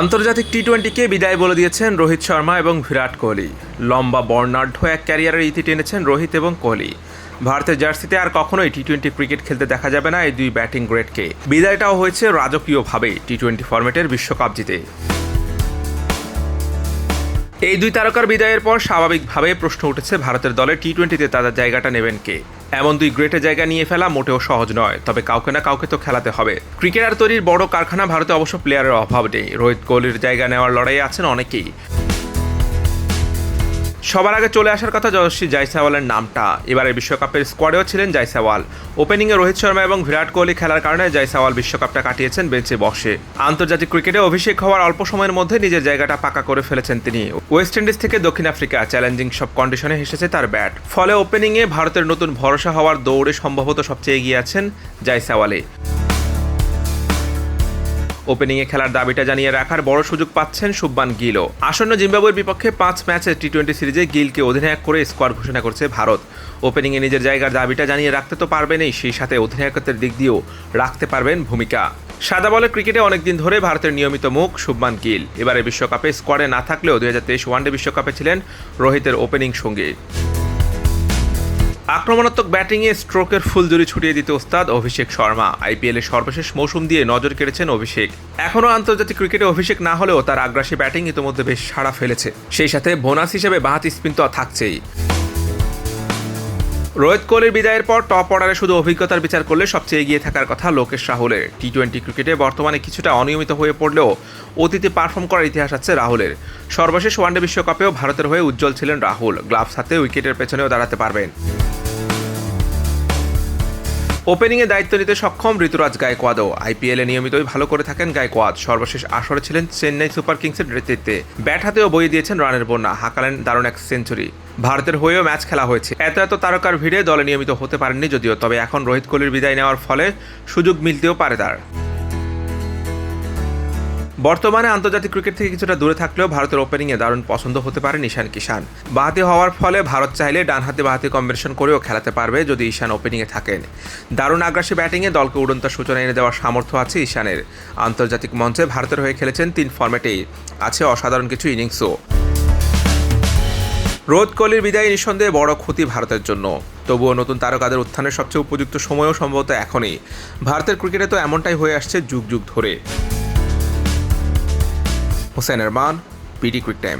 আন্তর্জাতিক টি টোয়েন্টিকে বিদায় বলে দিয়েছেন রোহিত শর্মা এবং বিরাট কোহলি। লম্বা বর্ণাঢ্য এক ক্যারিয়ারের ইতি টেনেছেন রোহিত এবং কোহলি। ভারতের জার্সিতে আর কখনোই টি টোয়েন্টি ক্রিকেট খেলতে দেখা যাবে না এই দুই ব্যাটিং গ্রেডকে। বিদায়টাও হয়েছে রাজকীয়ভাবে টি টোয়েন্টি ফর্মেটের বিশ্বকাপ জিতে। এই দুই তারকার বিদায়ের পর স্বাভাবিকভাবে প্রশ্ন উঠেছে, ভারতের দলে টি টোয়েন্টিতে তাদের জায়গাটা নেবেন কে? এমন দুই গ্রেটে জায়গা নিয়ে ফেলা মোটেও সহজ নয়, তবে কাউকে না কাউকে তো খেলাতে হবে। ক্রিকেটার তৈরির বড় কারখানা ভারতে অবশ্য প্লেয়ারের অভাব নেই। রোহিত কোহলির জায়গা নেওয়ার লড়াই আছেন অনেকেই। সবার আগে চলে আসার কথা যশস্বী জাইসাওয়ালের নামটা। এবারে বিশ্বকাপের স্কোয়াডেও ছিলেন জাইসাওয়াল। ওপেনিংয়ে রোহিত শর্মা এবং বিরাট কোহলি খেলার কারণে জাইসাওয়াল বিশ্বকাপটা কাটিয়েছেন বেঞ্চে বসে। আন্তর্জাতিক ক্রিকেটে অভিষেক হওয়ার অল্প সময়ের মধ্যে নিজের জায়গাটা পাকা করে ফেলেছেন তিনি। ওয়েস্ট ইন্ডিজ থেকে দক্ষিণ আফ্রিকা চ্যালেঞ্জিং সব কন্ডিশনে হেসেছে তার ব্যাট ফলে ওপেনিংয়ে ভারতের নতুন ভরসা হওয়ার দৌড়ে সম্ভবত সবচেয়ে এগিয়ে আছেন জাইসাওয়ালে। ওপেনিংয়ে খেলার দাবিটা জানিয়ে রাখার বড় সুযোগ পাচ্ছেন শুভমান গিলও। আসন্ন জিম্বাবুয়ের বিপক্ষে পাঁচ ম্যাচে টি টোয়েন্টি সিরিজে গিলকে অধিনায়ক করে স্কোয়াড ঘোষণা করছে ভারত। ওপেনিংয়ে নিজের জায়গার দাবিটা জানিয়ে রাখতে তো পারবেনই সেই সাথে অধিনায়কত্বের দিক দিয়েও রাখতে পারবেন ভূমিকা। সাদা বলের ক্রিকেটে অনেকদিন ধরে ভারতের নিয়মিত মুখ শুভমান গিল। এবারে বিশ্বকাপে স্কোয়াডে না থাকলেও দুই হাজার তেইশ ওয়ানডে বিশ্বকাপে ছিলেন রোহিতের ওপেনিং সঙ্গী। আক্রমণাত্মক ব্যাটিংয়ে স্ট্রোকের ফুলজুরি ছুটিয়ে দিতে ওস্তাদ অভিষেক শর্মা। আইপিএলের সর্বশেষ মৌসুম দিয়ে নজর কেড়েছেন অভিষেক। এখনও আন্তর্জাতিক ক্রিকেটে অভিষেক না হলেও তার আগ্রাসী ব্যাটিং ইতিমধ্যে বেশ সাড়া ফেলেছে। সেই সাথে বোনাস হিসেবে বাহাতি স্পিন তো থাকছেই। রোহিত কোহলির বিদায়ের পর টপ অর্ডারে শুধু অভিজ্ঞতার বিচার করলে সবচেয়ে এগিয়ে থাকার কথা লোকেশ রাহুলের। টি টোয়েন্টি ক্রিকেটে বর্তমানে কিছুটা অনিয়মিত হয়ে পড়লেও অতীতে পারফর্ম করার ইতিহাস আছে রাহুলের। সর্বশেষ ওয়ানডে বিশ্বকাপেও ভারতের হয়ে উজ্জ্বল ছিলেন রাহুল। গ্লাভস হাতে উইকেটের পেছনেও দাঁড়াতে পারবেন। ওপেনিংয়ে দায়িত্ব নিতে সক্ষম ঋতুরাজ গায়কোয়াদও। আইপিএলে নিয়মিতই ভালো করে থাকেন গায়কোয়াদ। সর্বশেষ আসরে ছিলেন চেন্নাই সুপার কিংসের নেতৃত্বে। ব্যাট হাতেও বইয়ে দিয়েছেন রানের বন্যা। হাঁকালেন দারুণ এক সেঞ্চুরি। ভারতের হয়েও ম্যাচ খেলা হয়েছে। এত এত তারকার ভিড়ে দলে নিয়মিত হতে পারেননি যদিও, তবে এখন রোহিত কোহলির বিদায় নেওয়ার ফলে সুযোগ মিলতেও পারে তার। বর্তমানে আন্তর্জাতিক ক্রিকেট থেকে কিছুটা দূরে থাকলেও ভারতের ওপেনিংয়ে দারুণ পছন্দ হতে পারে ঈশান কিষান বাহাতি হওয়ার ফলে ভারত চাইলে ডান হাতে বাহাতি কম্বিনেশন করেও খেলাতে পারবে যদি ঈশান ওপেনিংয়ে থাকেন। দারুণ আগ্রাসী ব্যাটিংয়ে দলকে উড়ন্তার সূচনা এনে দেওয়ার সামর্থ্য আছে ঈশানের। আন্তর্জাতিক মঞ্চে ভারতের হয়ে খেলেছেন তিন ফর্মেটেই আছে অসাধারণ কিছু ইনিংসও রোহিত কোহলির বিদায় নিঃসন্দেহে বড় ক্ষতি ভারতের জন্য। তবুও নতুন তারকাদের উত্থানের সবচেয়ে উপযুক্ত সময়ও সম্ভবত এখনই। ভারতের ক্রিকেটে তো এমনটাই হয়ে আসছে যুগ যুগ ধরে। হোসেন এরমান পিডি কুইক টাইম।